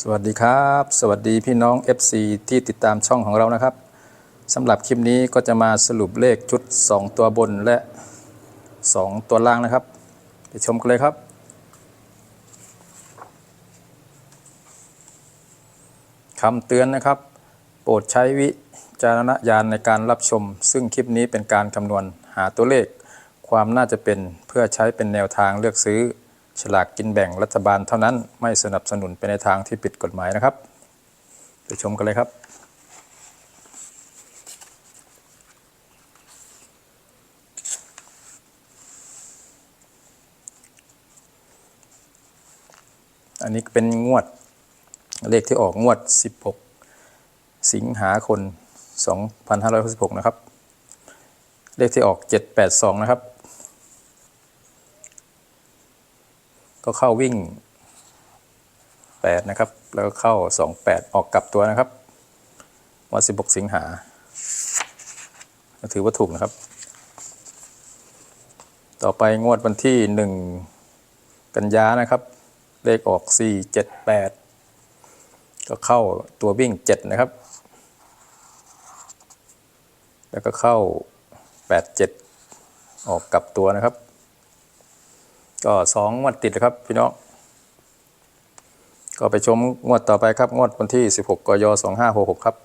สวัสดีครับ สวัสดีพี่น้อง FC ที่ติดตามช่องของเรานะครับสำหรับคลิปนี้ก็จะมาสรุปเลขชุด 2 ตัวบนและ 2 ตัวล่างนะครับไปชมกันเลยครับคำเตือนนะครับ โปรดใช้วิจารณญาณในการรับชม ซึ่งคลิปนี้เป็นการคำนวณหาตัวเลข ความน่าจะเป็นเพื่อใช้เป็นแนวทางเลือกซื้อ ฉลากกินแบ่งรัฐบาลเท่านั้นไม่สนับสนุนไปในทางที่ผิดกฎหมายนะครับไปชมกันเลยครับ อันนี้เป็นงวดเลขที่ออกงวด 16 สิงหาคม2566 นะครับ เลขที่ออก 782 นะครับ ก็เข้าวิ่ง 8 นะครับ แล้วเข้า 28 ออกกลับตัวนะครับ วัน 16 สิงหา ถือว่าถูกนะครับ ต่อไปงวดวันที่ 1 กันยานะครับ เลขออก 4 7 8 ก็เข้าตัววิ่ง 7 นะครับ แล้วก็เข้า 8 7 ออกกลับตัวนะครับ ก็สองงวดติดนะครับพี่น้องก็ไปชมงวดต่อไปครับ งวดวันที่ 16กย2566 ครับ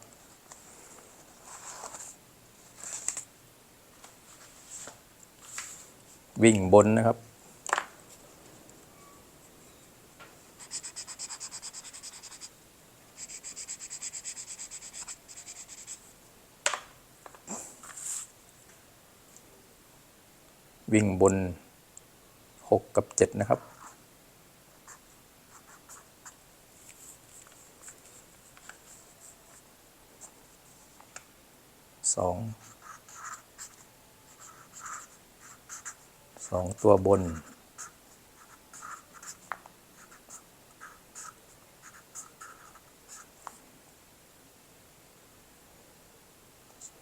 วิ่งบนนะครับ วิ่งบน 6 กับ 7 นะครับ สอง สองตัวบน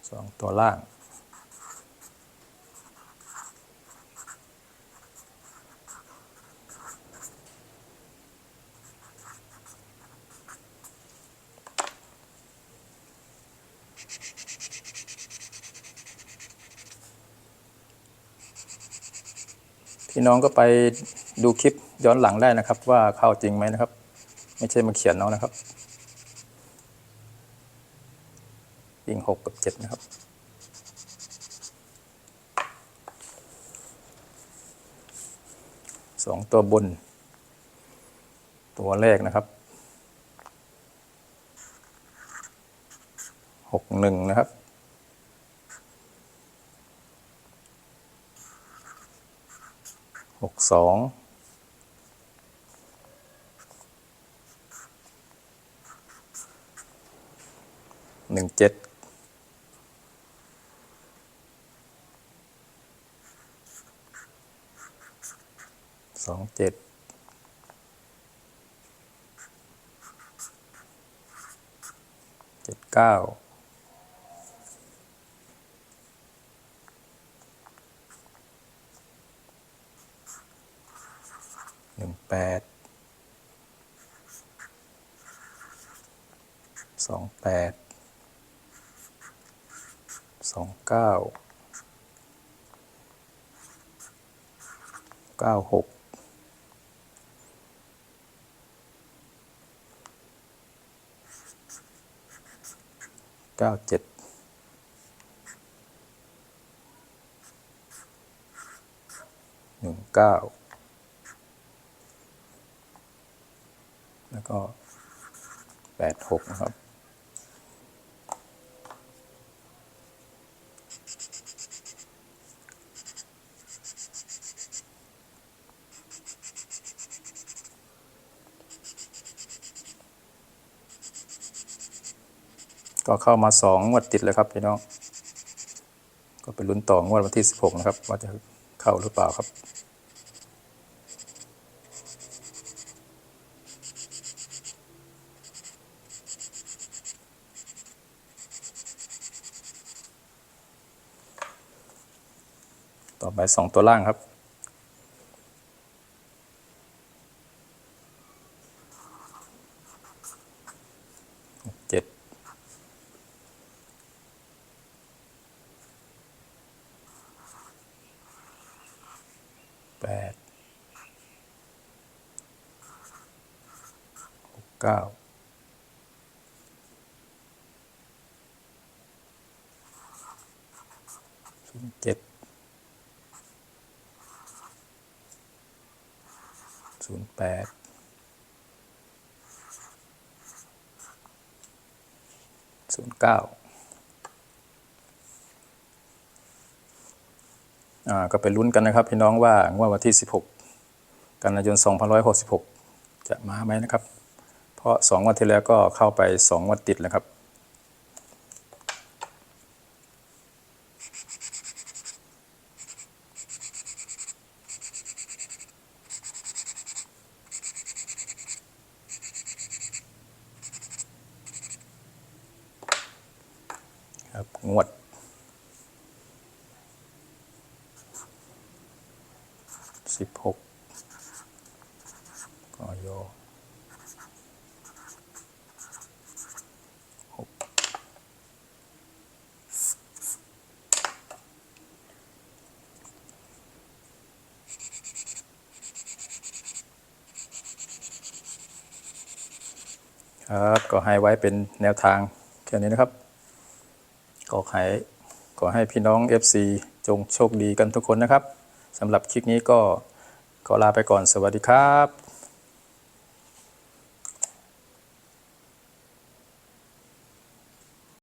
สองตัวล่าง พี่น้องก็ไปดูคลิปย้อนหลังได้นะครับ ว่าเข้าจริงไหมนะครับ ไม่ใช่มาเขียนเอานะครับวิ่งหกกับเจ็ดนะครับสองตัวบน ตัวแรกนะครับหกหนึ่งนะครับ หกสองหนึ่งเจ็ดสองเจ็ดเจ็ดเก้า หนึ่งแปดสองแปดสองเก้าเก้าหกเก้าเจ็ดหนึ่งเก้า แล้วก็แปดหกนะครับ ก็เข้ามาสองงวดติดเลยครับพี่น้อง ก็ไปลุ้นต่องวดวันที่16นะครับ ว่าจะเข้าหรือเปล่าครับ ต่อไปสองตัวล่างครับเจ็ดแปดกเก้าเจ็ด ศูนย์แปดศูนย์เก้าอ่าก็ไปลุ้นกันนะครับพี่น้องว่างวดวันที่ 16 กันยายน2566 จะมาไหมนะครับ เพราะ 2 วันที่แล้วก็เข้าไป 2 วันติดแล้วครับ งวด สิบหกกอยหกครับ ก็ให้ไว้เป็นแนวทางแค่นี้นะครับ ก็ให้ขอให้พี่น้อง FC จงโชคดีกันทุกคนนะครับสำหรับคลิปนี้ก็ขอลาไปก่อนสวัสดีครับ